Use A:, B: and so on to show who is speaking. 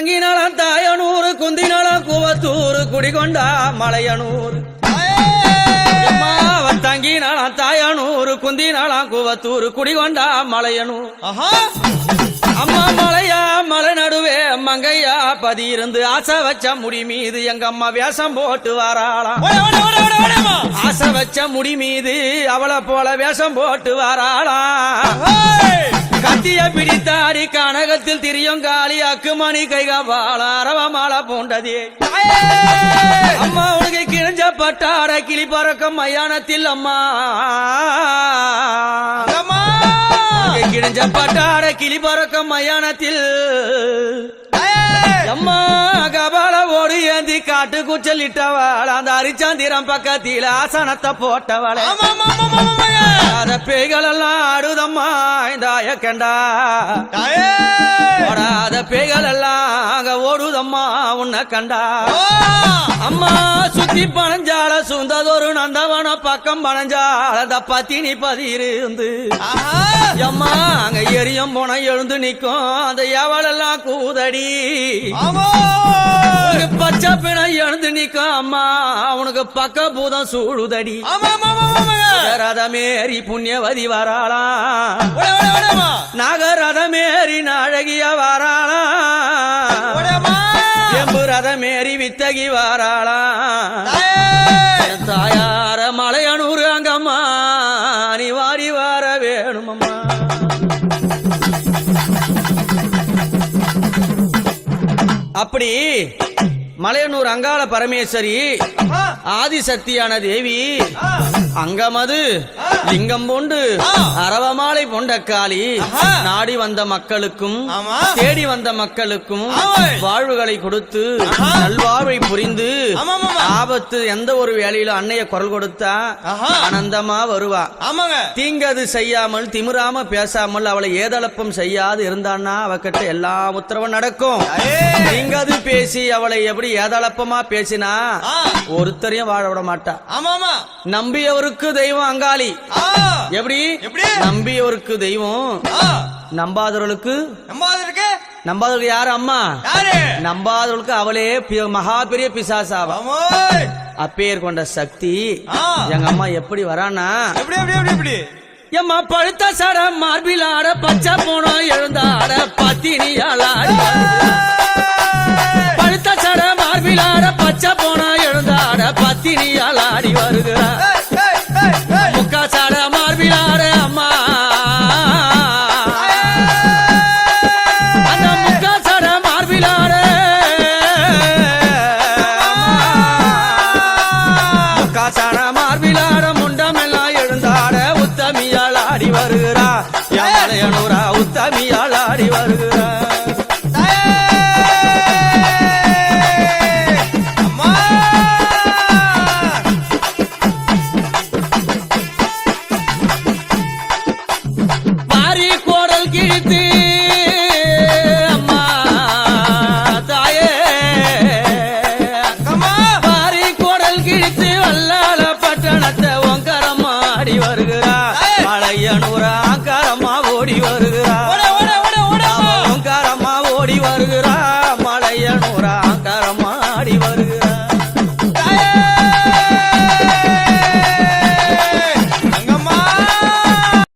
A: தங்கினாலாம் தாயனூர் குந்தினாலாம் கூவத்தூர் குடிகொண்டா மலையனூர். தங்கினாலாம் தாயனூர் குந்தினாலாம் கூவத்தூர் குடிகொண்டா மலையனூர். அம்மா மலையா மலை நடுவே மங்கையா பதி இருந்து ஆசை வச்ச முடி மீது எங்க அம்மா வேஷம் போட்டு வாராளாம். ஆசை வச்ச முடி மீது அவளை போல வேஷம் போட்டு வாராளாம். கத்திய பிடித்தாடி கனகத்தில் திரியும் காளி அக்குமணி கைகால அரவ மாலை பூண்டதே. அம்மா உனக்கு கிழிஞ்ச பட்டாட கிளி பறக்கும் மயானத்தில் அம்மா.
B: அம்மா
A: கிழிஞ்ச பட்டாட கிளி பறக்கும் மயானத்தில். அம்மா ஏந்தி காட்டு கூச்சல் இட்டவள் அந்த அரிச்சாந்திரம் பக்கத்தில் ஆசனத்தை போட்டவளே அத பேய்கள் எல்லாம் ஆடுதம்மா இந்த அயக்கண்டா ஓடுதம்மா உன்னை கண்டா. அம்மா சுத்தி பணஞ்சால சுந்ததொரு நந்தவன பக்கம் பணஞ்சால அந்த பத்தினி பதியிருந்து அம்மா அங்க எரியும் போன எழுந்து நிக்கும் அந்த எவளெல்லாம் கூதடி. பச்சை பிணம் எழுந்து நிக்கும் அம்மா உனக்கு பக்க பூதம்
B: ஆமா
A: ரதமேரி புண்ணியவதி
B: ஓடமா
A: நாகரதமேரி நாழகிய
B: ஓடமா
A: ரதமேரி வித்தகி வராளாம்
B: தாயே
A: தாயார மலையனூர் அங்கம்மா நீ வாரி வர வேணுமம்மா. அப்படி மலையனூர் அங்காள பரமேஸ்வரி ஆதிசக்தியான தேவி அங்கமது லிங்கம் பூண்டு. அரவமாலை பொண்டக்காளி
B: ஆஹா.
A: நாடி வந்த மக்களுக்கும். தேடி வந்த மக்களுக்கும். வாழ்வுகளை கொடுத்து. நல்வாழ்வை புரிந்து. ஆபத்து எந்த ஒரு வேலையிலும் அன்னைய குரல் கொடுத்தா. ஆனந்தமா வருவா தீங்கது செய்யாமல் திமிராம பேசாமல் அவளை ஏதளப்பம் செய்யாது இருந்தான்னா அவகிட்ட எல்லா உத்தரவும் நடக்கும் தீங்கது பேசி அவளை எப்படி ஏதளப்பமா பேசினா ஒருத்தரையும் வாழ விட மாட்டா.
B: ஆமா ஆமா
A: நம்பியவருக்கு தெய்வம் அங்காளி. எப்படி? நம்பியவருக்கு தெய்வம். நம்பாதவர்களுக்கு?
B: இருக்கு
A: நம்பாதவர்களுக்கு யாரு? அம்மா. நம்பாதவர்களுக்கு அவளே மகா பெரிய பிசாசாவா. அப்பேர் கொண்ட சக்தி. எங்க அம்மா எப்படி வரானா
B: எப்படி எப்படி எப்படி எப்படி?
A: எம்மா பழுத்த சடம் மார்பில் ஆட பச்சை போனோம் எழுந்தாட பச்சை போனோம் எழுந்தாட பத்தினியால் ஆடி வருகிறார்
B: ஏய், ஏய், ஏய்,
A: அம்மா. அந்த முக்கா மார்பிலாட. மார்பில் ஆட முண்டமெல்லாம் எழுந்தாட உத்தமியால் ஆடி வருகிறா. யானையனூரா உத்தமியால் ஆடி வருகிறா.
B: நினைத்து அம்மா தாயே.
A: பாரி குடல் கிழித்து வல்லால பட்டணத்தை ஒங்கரமா ஆடி வருகிறா. மழையனூரா கரமா ஓடி வருகிறா.